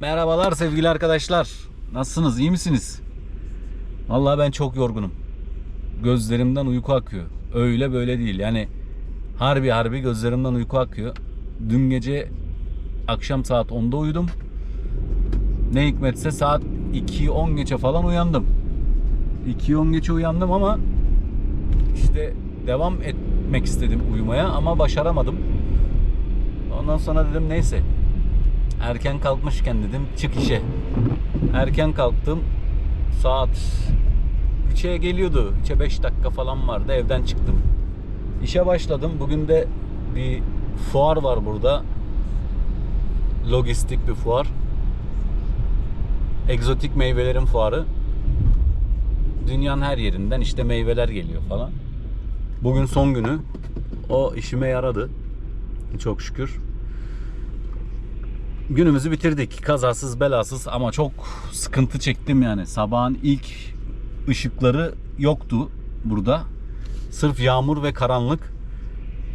Merhabalar sevgili arkadaşlar. Nasılsınız? iyi misiniz? Vallahi ben çok yorgunum. Gözlerimden uyku akıyor. Öyle böyle değil. Yani harbi harbi gözlerimden uyku akıyor. Dün gece akşam saat 10'da uyudum. Ne hikmetse saat 2'yi 10 geçe falan uyandım. 2'yi 10 geçe uyandım ama işte devam etmek istedim uyumaya ama başaramadım. Ondan sonra dedim neyse erken kalkmışken dedim çık işe. Erken kalktım. Saat 3'e geliyordu. 3'e 5 dakika falan vardı. Evden çıktım. İşe başladım. Bugün de bir fuar var burada. Lojistik bir fuar. Egzotik meyvelerin fuarı. Dünyanın her yerinden işte meyveler geliyor falan. Bugün son günü. O işime yaradı. Çok şükür günümüzü bitirdik. Kazasız belasız ama çok sıkıntı çektim yani. Sabahın ilk ışıkları yoktu burada. Sırf yağmur ve karanlık.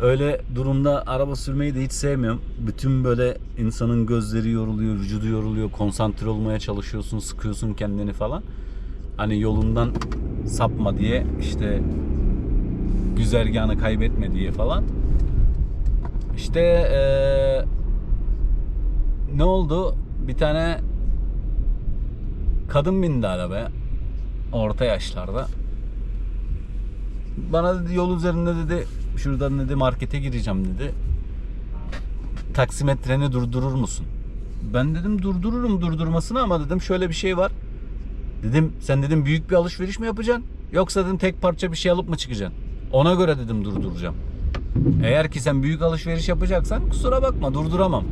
Öyle durumda araba sürmeyi de hiç sevmiyorum. Bütün böyle insanın gözleri yoruluyor, vücudu yoruluyor, konsantre olmaya çalışıyorsun, sıkıyorsun kendini falan. Hani yolundan sapma diye işte güzergahını kaybetme diye falan. İşte eee ne oldu? Bir tane kadın bindi arabaya. Orta yaşlarda. Bana dedi yol üzerinde dedi şuradan dedi markete gireceğim dedi. Taksimetreni durdurur musun? Ben dedim durdururum durdurmasını ama dedim şöyle bir şey var. Dedim sen dedim büyük bir alışveriş mi yapacaksın? Yoksa dedim tek parça bir şey alıp mı çıkacaksın? Ona göre dedim durduracağım. Eğer ki sen büyük alışveriş yapacaksan kusura bakma durduramam.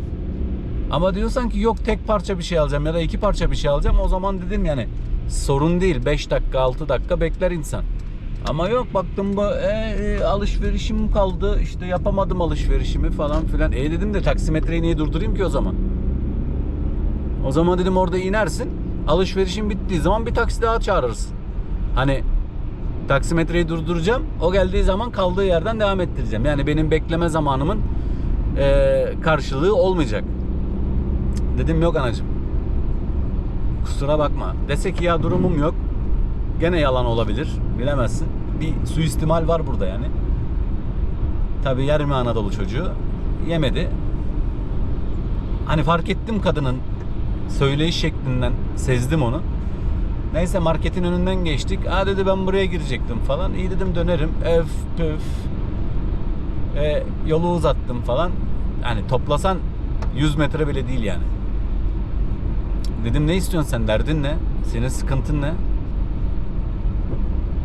Ama diyorsan ki yok tek parça bir şey alacağım ya da iki parça bir şey alacağım o zaman dedim yani sorun değil 5 dakika 6 dakika bekler insan. Ama yok baktım bu e, e, alışverişim kaldı işte yapamadım alışverişimi falan filan. E dedim de taksimetreyi niye durdurayım ki o zaman? O zaman dedim orada inersin alışverişin bittiği zaman bir taksi daha çağırırsın. Hani taksimetreyi durduracağım o geldiği zaman kaldığı yerden devam ettireceğim. Yani benim bekleme zamanımın e, karşılığı olmayacak. Dedim yok anacım. Kusura bakma. Dese ki ya durumum yok. Gene yalan olabilir. Bilemezsin. Bir suistimal var burada yani. Tabi yer mi Anadolu çocuğu? Yemedi. Hani fark ettim kadının söyleyiş şeklinden sezdim onu. Neyse marketin önünden geçtik. Aa dedi ben buraya girecektim falan. İyi dedim dönerim. Öf püf. E, yolu uzattım falan. Hani toplasan 100 metre bile değil yani. Dedim ne istiyorsun sen derdin ne? Senin sıkıntın ne?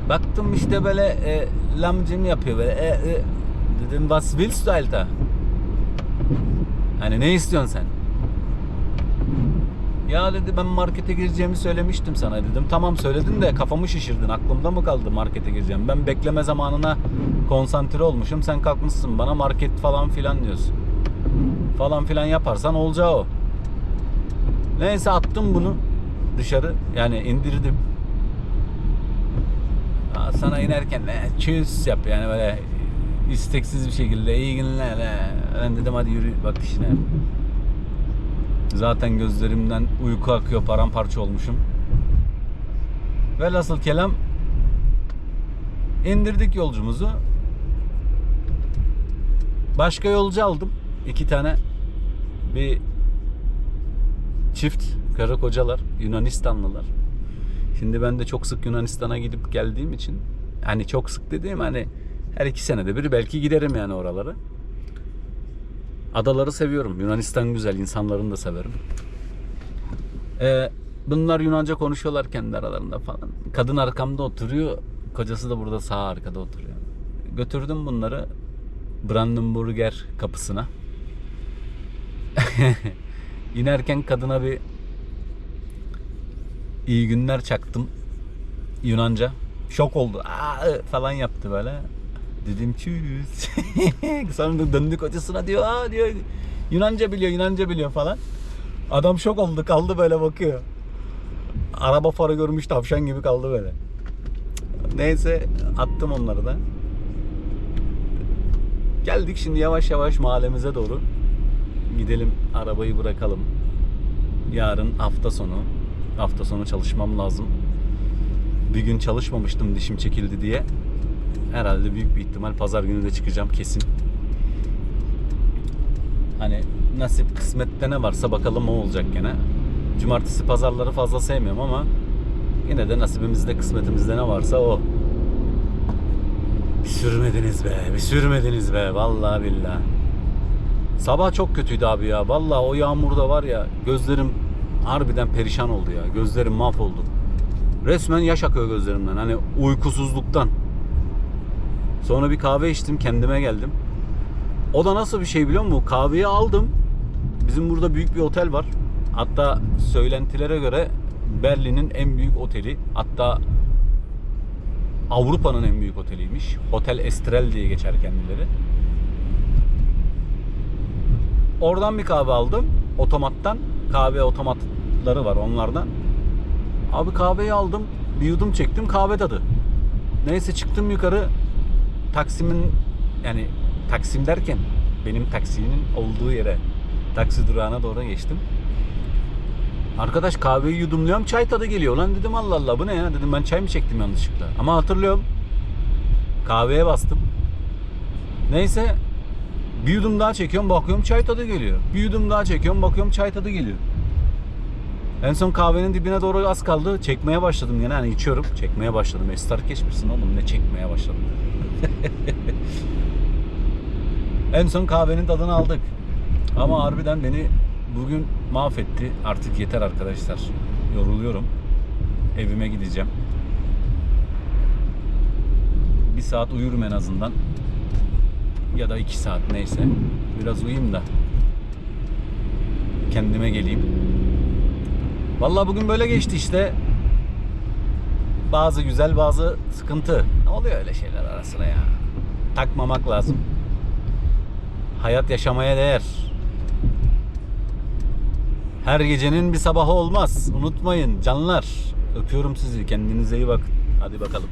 Baktım işte böyle e, lamcım yapıyor böyle. E, e. Dedim was willst du Alter? Hani ne istiyorsun sen? Ya dedi ben markete gireceğimi söylemiştim sana dedim. Tamam söyledin de kafamı şişirdin. Aklımda mı kaldı markete gireceğim? Ben bekleme zamanına konsantre olmuşum. Sen kalkmışsın bana market falan filan diyorsun. Falan filan yaparsan olacağı o. Neyse attım bunu dışarı. Yani indirdim. Sana inerken ne çüz yap yani böyle isteksiz bir şekilde iyi günler. Ben dedim hadi yürü bak işine. Zaten gözlerimden uyku akıyor paramparça olmuşum. Velhasıl kelam indirdik yolcumuzu. Başka yolcu aldım. iki tane bir çift karı kocalar Yunanistanlılar. Şimdi ben de çok sık Yunanistan'a gidip geldiğim için hani çok sık dediğim hani her iki senede bir belki giderim yani oralara. Adaları seviyorum. Yunanistan güzel. insanlarını da severim. Ee, bunlar Yunanca konuşuyorlar kendi aralarında falan. Kadın arkamda oturuyor. Kocası da burada sağ arkada oturuyor. Götürdüm bunları Brandenburger kapısına. İnerken kadına bir iyi günler çaktım. Yunanca. Şok oldu. Aa, falan yaptı böyle. Dedim çüz. Sonra da döndü kocasına diyor. Aa diyor. Yunanca biliyor, Yunanca biliyor falan. Adam şok oldu. Kaldı böyle bakıyor. Araba farı görmüş tavşan gibi kaldı böyle. Neyse attım onları da. Geldik şimdi yavaş yavaş mahallemize doğru. Gidelim arabayı bırakalım. Yarın hafta sonu. Hafta sonu çalışmam lazım. Bir gün çalışmamıştım dişim çekildi diye. Herhalde büyük bir ihtimal pazar günü de çıkacağım kesin. Hani nasip kısmette ne varsa bakalım o olacak gene. Cumartesi pazarları fazla sevmiyorum ama yine de nasibimizde kısmetimizde ne varsa o. Bir sürmediniz be, bir sürmediniz be vallahi billahi. Sabah çok kötüydü abi ya. Vallahi o yağmurda var ya gözlerim harbiden perişan oldu ya. Gözlerim mahvoldu. Resmen yaş akıyor gözlerimden. Hani uykusuzluktan. Sonra bir kahve içtim kendime geldim. O da nasıl bir şey biliyor musun? Kahveyi aldım. Bizim burada büyük bir otel var. Hatta söylentilere göre Berlin'in en büyük oteli. Hatta Avrupa'nın en büyük oteliymiş. Hotel Estrel diye geçer kendileri. Oradan bir kahve aldım. Otomattan. Kahve otomatları var onlardan. Abi kahveyi aldım. Bir yudum çektim kahve tadı. Neyse çıktım yukarı. Taksim'in yani Taksim derken benim taksinin olduğu yere taksi durağına doğru geçtim. Arkadaş kahveyi yudumluyorum çay tadı geliyor. Lan dedim Allah Allah bu ne ya? Dedim ben çay mı çektim yanlışlıkla? Ama hatırlıyorum. Kahveye bastım. Neyse bir yudum daha çekiyorum bakıyorum çay tadı geliyor. Bir yudum daha çekiyorum bakıyorum çay tadı geliyor. En son kahvenin dibine doğru az kaldı. Çekmeye başladım yine. Hani içiyorum. Çekmeye başladım. Estar geçmişsin oğlum. Ne çekmeye başladım. en son kahvenin tadını aldık. Ama harbiden beni bugün mahvetti. Artık yeter arkadaşlar. Yoruluyorum. Evime gideceğim. Bir saat uyurum en azından. Ya da iki saat neyse. Biraz uyuyayım da kendime geleyim. Vallahi bugün böyle geçti işte. Bazı güzel bazı sıkıntı. Ne oluyor öyle şeyler ara sıra ya. Takmamak lazım. Hayat yaşamaya değer. Her gecenin bir sabahı olmaz. Unutmayın canlar. Öpüyorum sizi. Kendinize iyi bakın. Hadi bakalım.